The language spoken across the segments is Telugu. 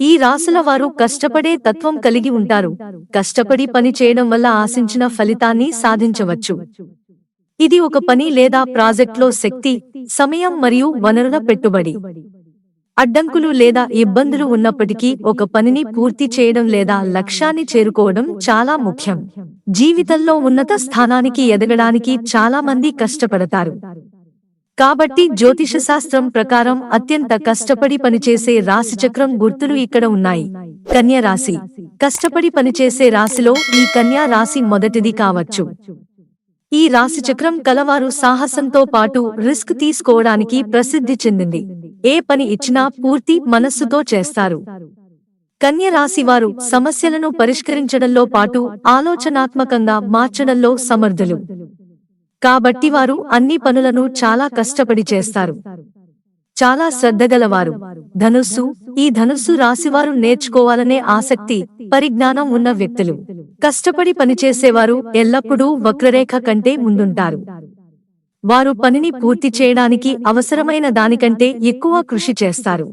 ఈ రాసుల వారు కష్టపడే తత్వం కలిగి ఉంటారు. కష్టపడి పని చేయడం వల్ల ఆశించిన ఫలితాన్ని సాధించవచ్చు. ఇది ఒక పని లేదా ప్రాజెక్ట్లో శక్తి సమయం మరియు వనరుల పెట్టుబడి. అడ్డంకులు లేదా ఇబ్బందులు ఉన్నప్పటికీ ఒక పనిని పూర్తి చేయడం లేదా లక్ష్యాన్ని చేరుకోవడం చాలా ముఖ్యం. జీవితంలో ఉన్నత స్థానానికి ఎదగడానికి చాలా మంది కష్టపడతారు. కాబట్టి జ్యోతిష శాస్త్రం ప్రకారం అత్యంత కష్టపడి పనిచేసే రాశిచక్రం గుర్తులు ఇక్కడ ఉన్నాయి. కన్య రాశి. కష్టపడి పనిచేసే రాశిలో ఈ కన్యా రాశి మొదటిది కావచ్చు. ఈ రాశిచక్రం కలవారు సాహసంతో పాటు రిస్క్ తీసుకోవడానికి ప్రసిద్ధి చెందింది. ఏ పని ఇచ్చినా పూర్తి మనస్సుతో చేస్తారు. కన్య రాశి వారు సమస్యలను పరిష్కరించడంలో పాటు ఆలోచనాత్మకంగా మార్చడంలో సమర్థులు. కాబట్టి వారు అన్ని పనులను చాలా కష్టపడి చేస్తారు. చాలా శ్రద్ధగలవారు. ధనుస్సు ఈ ధనుస్సు రాశివారు నేర్చుకోవాలనే ఆసక్తి పరిజ్ఞానం ఉన్న వ్యక్తులు. కష్టపడి పనిచేసేవారు ఎల్లప్పుడూ వక్రరేఖ కంటే ముందుంటారు. వారు పనిని పూర్తి చేయడానికి అవసరమైన దానికంటే ఎక్కువ కృషి చేస్తారు.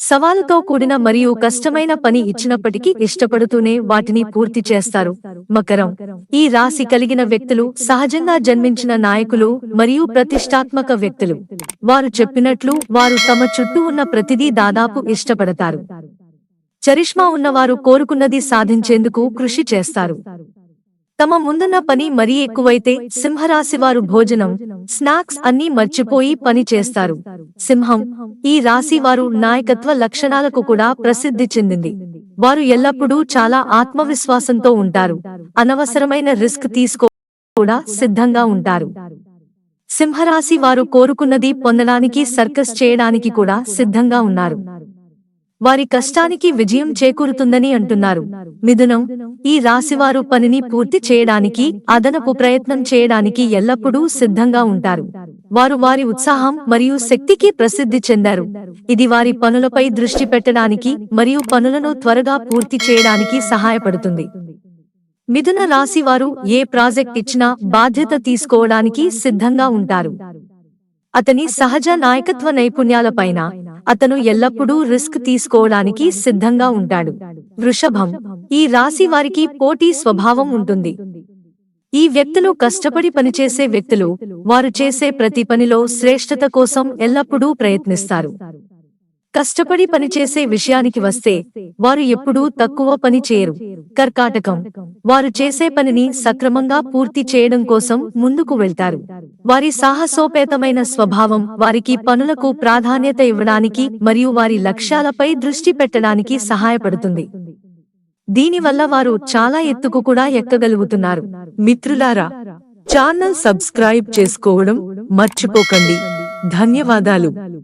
సవాలుతో కూడిన మరియు కష్టమైన పని ఇచ్చినప్పటికీ ఇష్టపడుతూనే వాటిని పూర్తి చేస్తారు. మకరం. ఈ రాశి కలిగిన వ్యక్తులు సహజంగా జన్మించిన నాయకులు మరియు ప్రతిష్టాత్మక వ్యక్తులు. వారు చెప్పినట్లు వారు తమ చుట్టూ ఉన్న ప్రతిదీ దాదాపు ఇష్టపడతారు. చరిష్మా ఉన్నవారు కోరుకున్నది సాధించేందుకు కృషి చేస్తారు. తమ ముందున్న పని మరీ ఎక్కువైతే సింహరాశివారు భోజనం స్నాక్స్ అన్నీ మర్చిపోయి పని చేస్తారు. సింహం ఈ రాశి వారు నాయకత్వ లక్షణాలకు కూడా ప్రసిద్ధి చెందింది. వారు ఎల్లప్పుడూ చాలా ఆత్మవిశ్వాసంతో ఉంటారు. అనవసరమైన రిస్క్ తీసుకో కూడా సిద్ధంగా ఉంటారు. సింహరాశి వారు కోరుకున్నది పొందడానికి సర్కస్ చేయడానికి కూడా సిద్ధంగా ఉన్నారు. వారి కష్టానికి విజయం చేకూరుతుందని అంటున్నారు. మిథునం ఈ రాశివారు పనిని పూర్తి చేయడానికి అదనపు ప్రయత్నం చేయడానికి ఎల్లప్పుడూ సిద్ధంగా ఉంటారు. వారు వారి ఉత్సాహం మరియు శక్తికి ప్రసిద్ధి చెందారు. ఇది వారి పనులపై దృష్టి పెట్టడానికి మరియు పనులను త్వరగా పూర్తి చేయడానికి సహాయపడుతుంది. మిథున రాశి వారు ఏ ప్రాజెక్ట్ ఇచ్చినా బాధ్యత తీసుకోవడానికి సిద్ధంగా ఉంటారు. అతని సహజ నాయకత్వ నైపుణ్యాలపైన అతను ఎల్లప్పుడూ రిస్క్ తీసుకోవడానికి సిద్ధంగా ఉంటాడు. వృషభం ఈ రాశి వారికి పోటీ స్వభావం ఉంటుంది. ఈ వ్యక్తులు కష్టపడి పనిచేసే వ్యక్తులు వారు చేసే ప్రతి పనిలో శ్రేష్ఠత కోసం ఎల్లప్పుడూ ప్రయత్నిస్తారు. కష్టపడి పనిచేసే విషయానికి వస్తే వారు ఎప్పుడూ తక్కువ పని చేయరు. కర్కాటకం. వారు చేసే పనిని సక్రమంగా పూర్తి చేయడం కోసం ముందుకు వెళ్తారు. వారి సాహసోపేతమైన స్వభావం వారికి పనులకు ప్రాధాన్యత ఇవ్వడానికి మరియు వారి లక్ష్యాలపై దృష్టి పెట్టడానికి సహాయపడుతుంది. దీనివల్ల వారు చాలా ఎత్తుకు కూడా ఎక్కగలుగుతున్నారు. మిత్రులారా ఛానల్ సబ్స్క్రైబ్ చేసుకోవడం మర్చిపోకండి. ధన్యవాదాలు.